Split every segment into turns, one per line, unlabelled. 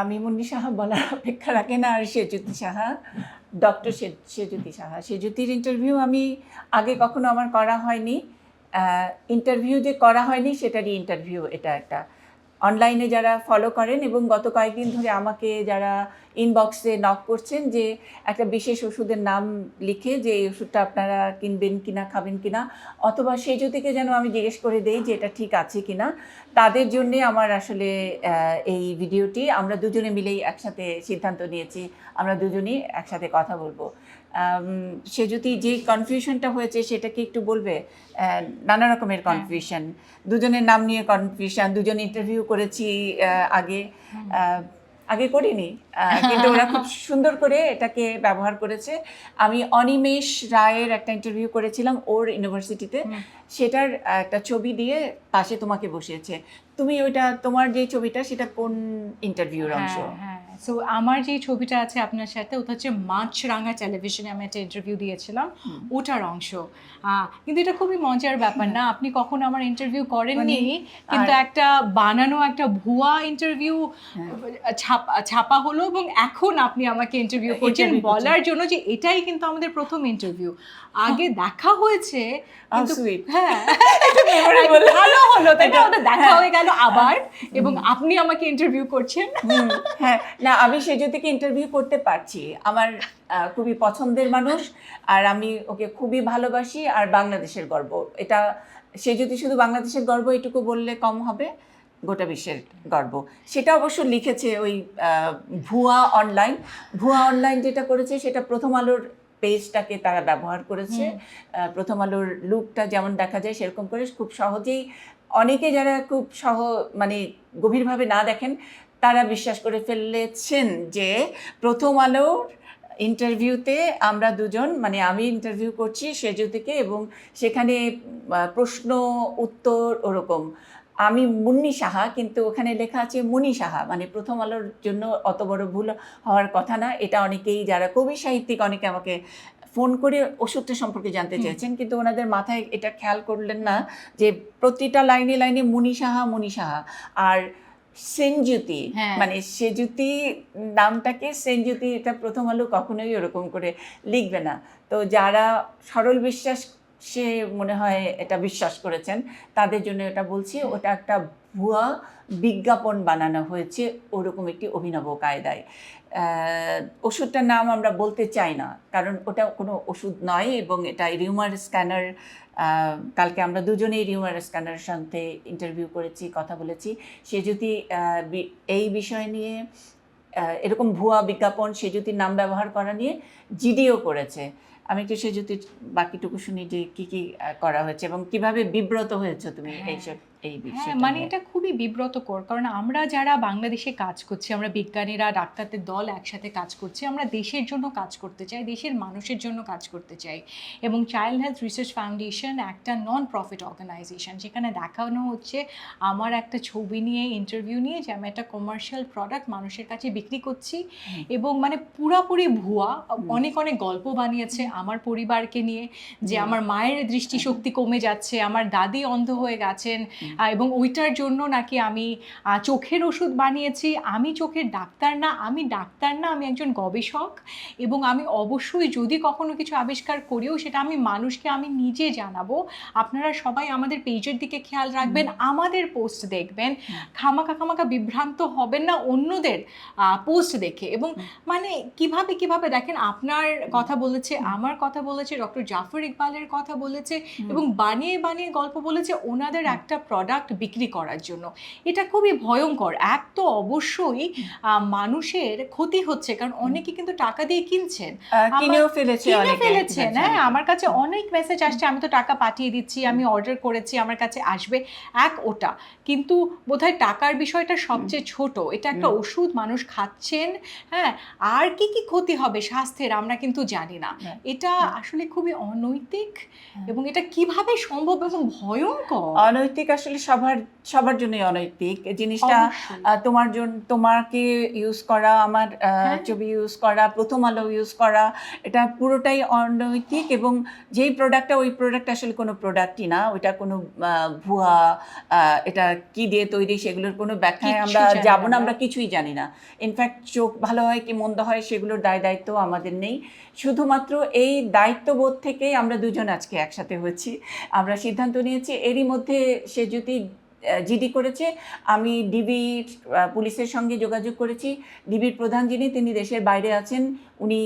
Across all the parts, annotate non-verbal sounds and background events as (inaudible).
আমি মুন্নি সাহা বলার অপেক্ষা রাখে না, আর সেজুতি সাহা, ডক্টর সেজুতি সাহা। সেজুতির ইন্টারভিউ আমি আগে কখনো আমার করা হয়নি। ইন্টারভিউ যে করা হয়নি, সেটারই ইন্টারভিউ এটা একটা অনলাইনে যারা ফলো করেন এবং গত কয়েকদিন ধরে আমাকে যারা ইনবক্সে নক করছেন যে একটা বিশেষ ওষুধের নাম লিখে যে এই ওষুধটা আপনারা কিনবেন কিনা, খাবেন কিনা, অথবা সেই থেকে যেন আমি জিজ্ঞেস করে দেই যে এটা ঠিক আছে কিনা, তাদের জন্যে আমার আসলে এই ভিডিওটি আমরা দুজনে মিলেই একসাথে সিদ্ধান্ত নিয়েছি, আমরা দুজনেই একসাথে কথা বলব। সে যদি যে কনফিউশনটা হয়েছে সেটা কি একটু বলবে নানা রকমের কনফিউশন দুজনের নাম নিয়ে কনফিউশন দুজন ইন্টারভিউ করেছি আগে। আগে করিনি কিন্তু ওরা খুব সুন্দর করে এটাকে ব্যবহার করেছে। আমি অনিমেষ রায়ের একটা ইন্টারভিউ করেছিলাম ওর ইউনিভার্সিটিতে সেটার একটা ছবি দিয়ে পাশে তোমাকে বসিয়েছে। তুমি ওইটা তোমার যে ছবিটা সেটা কোন ইন্টারভিউর অংশ?
হ্যাঁ হ্যাঁ। সো আমার যে ছবিটা আছে আপনার সাথে ওটা হচ্ছে মাছরাঙা টেলিভিশনে আমি একটা ইন্টারভিউ দিয়েছিলাম। ওটার অংশ। কিন্তু এটা খুবই মজার ব্যাপার না। আপনি কখনো আমার ইন্টারভিউ করেননি কিন্তু একটা বানানো একটা ভুয়া ইন্টারভিউ
হ্যাঁ।
ছাপা ছাপা হলো এবং এখন আপনি আমাকে ইন্টারভিউ করছেন বলার জন্য যে এটাই কিন্তু আমাদের প্রথম ইন্টারভিউ আগে দেখা হয়েছে
sweet.
হ্যাঁ। (laughs) ভালো হলো তাই না? দেখা
হ্যাঁ।
হয়ে গেল আবার এবং আপনি আমাকে ইন্টারভিউ করছেন।
হ্যাঁ না আমি সেজো থেকে ইন্টারভিউ করতে পারছি। আমার খুবই পছন্দের মানুষ আর আমি ওকে খুবই ভালোবাসি আর বাংলাদেশের গর্ব। এটা সে যদি শুধু বাংলাদেশের গর্ব এটুকু বললে কম হবে গোটা বিশ্বের গর্ব। সেটা অবশ্য লিখেছে ওই ভুয়া অনলাইন ভুয়া অনলাইন যেটা করেছে সেটা প্রথম আলোর পেজটাকে তারা ব্যবহার করেছে। প্রথম আলোর লুকটা যেমন দেখা যায় সেরকম করে খুব সহজেই অনেকে যারা খুব সহ মানে গভীরভাবে না দেখেন তারা বিশ্বাস করে ফেলেছেন যে প্রথম আলোর ইন্টারভিউতে আমরা দুজন মানে আমি ইন্টারভিউ করছি সেজু থেকে এবং সেখানে প্রশ্ন উত্তর ওরকম। আমি মুন্নি সাহা কিন্তু ওখানে লেখা আছে মুনি সাহা মানে প্রথম আলোর জন্য অত বড় ভুল হওয়ার কথা না। এটা অনেকেই যারা কবি সাহিত্যিক অনেকে আমাকে ফোন করে ওষুধটা সম্পর্কে জানতে। চেয়েছেন কিন্তু ওনাদের মাথায় এটা খেয়াল করলেন না যে প্রতিটা লাইনে লাইনে মুনি সাহা মুনি সাহা। আর সেনজ্যোতি
হ্যাঁ।
মানে সেজুতি নামটাকে সেনজ্যোতি এটা প্রথম আলো কখনোই ওরকম করে লিখবে না তো যারা সরল বিশ্বাস সে মনে হয় এটা বিশ্বাস করেছেন। তাদের জন্য এটা বলছি, ওটা একটা ভুয়া বিজ্ঞাপন বানানো হয়েছে ওরকম একটি অভিনব কায়দায়। ওষুধটার নাম আমরা বলতে চাই না, কারণ ওটা কোনো ওষুধ নয় এবং এটা রিউমার স্ক্যানার কালকে আমরা দুজনেই রিউমার স্ক্যানারের সাথে ইন্টারভিউ করেছি, কথা বলেছি। সে যদি এই বিষয় নিয়ে এরকম ভুয়া বিজ্ঞাপন সে যদি নাম ব্যবহার করা নিয়ে জিডিও করেছে আমি একটু সে যদি বাকিটুকু শুনি যে কি কি করা হয়েছে এবং কীভাবে বিব্রত হয়েছে তুমি
হ্যাঁ।
এইসব এই
হ্যাঁ মানে এটা খুবই বিব্রতকর। কারণ আমরা যারা বাংলাদেশে কাজ করছি আমরা বিজ্ঞানীরা ডাক্তারদের দল একসাথে কাজ করছি আমরা দেশের জন্য কাজ করতে চাই দেশের মানুষের জন্য কাজ করতে চাই। এবং চাইল্ড হেলথ রিসার্চ ফাউন্ডেশন একটা নন প্রফিট অর্গানাইজেশন যেখানে দেখানো হচ্ছে আমার একটা ছবি নিয়ে ইন্টারভিউ নিয়ে যে আমি একটা কমার্শিয়াল প্রোডাক্ট মানুষের কাছে বিক্রি করছি। এবং মানে পুরাপুরি ভুয়া অনেক অনেক গল্প বানিয়েছে। আমার পরিবারকে নিয়ে যে আমার মায়ের দৃষ্টিশক্তি কমে যাচ্ছে আমার দাদি অন্ধ হয়ে গেছেন এবং ওইটার জন্য নাকি আমি চোখের ওষুধ বানিয়েছি। আমি চোখের ডাক্তার না আমি ডাক্তার না আমি একজন গবেষক এবং আমি অবশ্যই যদি কখনো কিছু আবিষ্কার করিও সেটা আমি মানুষকে আমি নিজে জানাব। আপনারা সবাই আমাদের পেজের দিকে খেয়াল রাখবেন আমাদের পোস্ট দেখবেন। খামাকা খামাকা বিভ্রান্ত হবেন না অন্যদের পোস্ট দেখে এবং মানে কীভাবে কীভাবে দেখেন আপনার কথা বলেছে আমার কথা বলেছে ডক্টর জাফর ইকবালের কথা বলেছে এবং বানিয়ে বানিয়ে গল্প বলেছে ওনাদের একটা প্রোডাক্ট বিক্রি করার জন্য। এটা খুবই ভয়ঙ্কর। এক তো অবশ্যই মানুষের ক্ষতি হচ্ছে কারণ অনেকে কিন্তু টাকা দিয়ে কিনছেন।
কিনেও ফেলেছে
কিনে ফেলেছেন
হ্যাঁ,
হ্যাঁ আমার কাছে অনেক মেসেজ আসছে আমি তো টাকা পাঠিয়ে দিচ্ছি আমি অর্ডার করেছি আমার কাছে আসবে এক ওটা। কিন্তু বোধহয় টাকার বিষয়টা সবচেয়ে ছোট এটা একটা ওষুধ মানুষ খাচ্ছেন হ্যাঁ আর কি কি ক্ষতি হবে স্বাস্থ্যের আমরা কিন্তু জানি না।
হ্যাঁ।
এটা আসলে খুবই অনৈতিক এবং এটা কীভাবে সম্ভব এবং ভয়ঙ্কর?
অনৈতিক আসলে সবার সবার জন্যই অনৈতিক। জিনিসটা তোমার জন্য তোমাকে ইউজ করা আমার
হ্যাঁ।
ছবি ইউজ করা প্রথম আলো ইউজ করা এটা পুরোটাই অনৈতিক এবং যেই প্রোডাক্টটা ওই প্রোডাক্ট আসলে কোনো প্রোডাক্টই না। ওইটা কোনো ভুয়া এটা কি দিয়ে তৈরি সেগুলোর কোনো ব্যাখ্যায় আমরা যাব
না। আমরা
কিছুই জানি না। ইনফ্যাক্ট চোখ ভালো হয় কি মন্দ হয় সেগুলোর দায় দায়িত্ব আমাদের নেই। শুধুমাত্র এই দায়িত্ববোধ থেকেই আমরা দুজন আজকে একসাথে হয়েছি। আমরা সিদ্ধান্ত নিয়েছি, এরই মধ্যে সে যদি জিডি করেছে। আমি ডিবি পুলিশের সঙ্গে যোগাযোগ করেছি। ডিবির প্রধান যিনি, তিনি দেশের বাইরে আছেন। উনি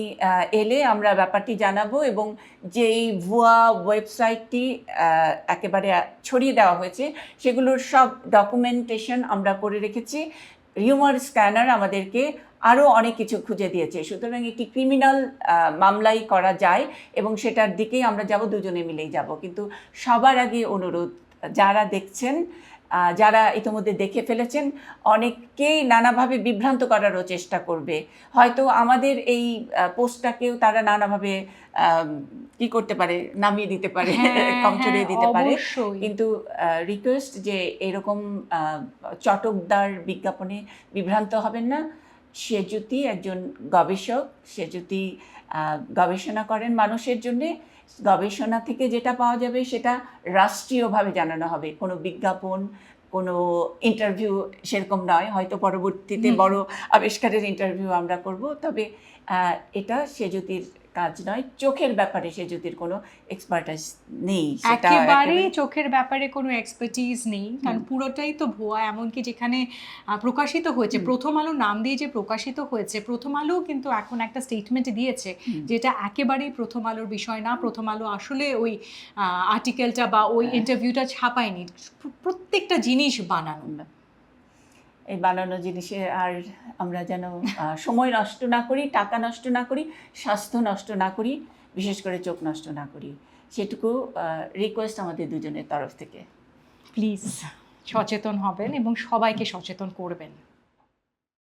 এলে আমরা ব্যাপারটি জানাব এবং যেই ভুয়া ওয়েবসাইটটি একেবারে ছড়িয়ে দেওয়া হয়েছে, সেগুলোর সব ডকুমেন্টেশন আমরা করে রেখেছি। রিউমার স্ক্যানার আমাদেরকে আরও অনেক কিছু খুঁজে দিয়েছে। সুতরাং একটি ক্রিমিনাল মামলাই করা যায় এবং সেটার দিকেই আমরা যাব দুজনে মিলেই যাব। কিন্তু সবার আগে অনুরোধ যারা দেখছেন যারা ইতিমধ্যে দেখে ফেলেছেন অনেককেই নানাভাবে বিভ্রান্ত করারও চেষ্টা করবে। হয়তো আমাদের এই পোস্টটাকেও তারা নানাভাবে কি করতে পারে নামিয়ে দিতে পারে
হ্যাঁ,
কম
হ্যাঁ,
চড়িয়ে দিতে পারে। কিন্তু রিকোয়েস্ট যে এরকম চটকদার বিজ্ঞাপনে বিভ্রান্ত হবেন না। সে যদি একজন গবেষক সে যদি গবেষণা করেন মানুষের জন্যে। গবেষণা থেকে যেটা পাওয়া যাবে সেটা রাষ্ট্রীয়ভাবে জানানো হবে। কোনো বিজ্ঞাপন কোনো ইন্টারভিউ সেরকম নয়। হয়তো পরবর্তীতে বড় আবিষ্কারের ইন্টারভিউ আমরা করব। তবে এটা সে সেজুতির কাজ নয় চোখের ব্যাপারে সেজুতির কোনো এক্সপার্টাইজ নেই
একেবারেই
একেবারে-
চোখের ব্যাপারে কোনো এক্সপার্টিজ নেই কারণ পুরোটাই তো ভুয়া এমনকি যেখানে প্রকাশিত হয়েছে প্রথম আলো নাম দিয়ে যে প্রকাশিত হয়েছে প্রথম আলো কিন্তু এখন একটা স্টেটমেন্ট দিয়েছে যেটা একেবারেই প্রথম আলোর বিষয় না প্রথম আলো আসলে ওই আর্টিকেলটা বা ওই
হ্যাঁ।
ইন্টারভিউটা ছাপায়নি প্রত্যেকটা জিনিস বানানো।
এই বানানো জিনিসে আর আমরা যেন সময় নষ্ট না করি, টাকা নষ্ট না করি, স্বাস্থ্য নষ্ট না করি, বিশেষ করে চোখ নষ্ট না করি। সেটুকু রিকোয়েস্ট আমাদের দুজনের তরফ থেকে।
প্লিজ সচেতন হবেন এবং সবাইকে সচেতন করবেন।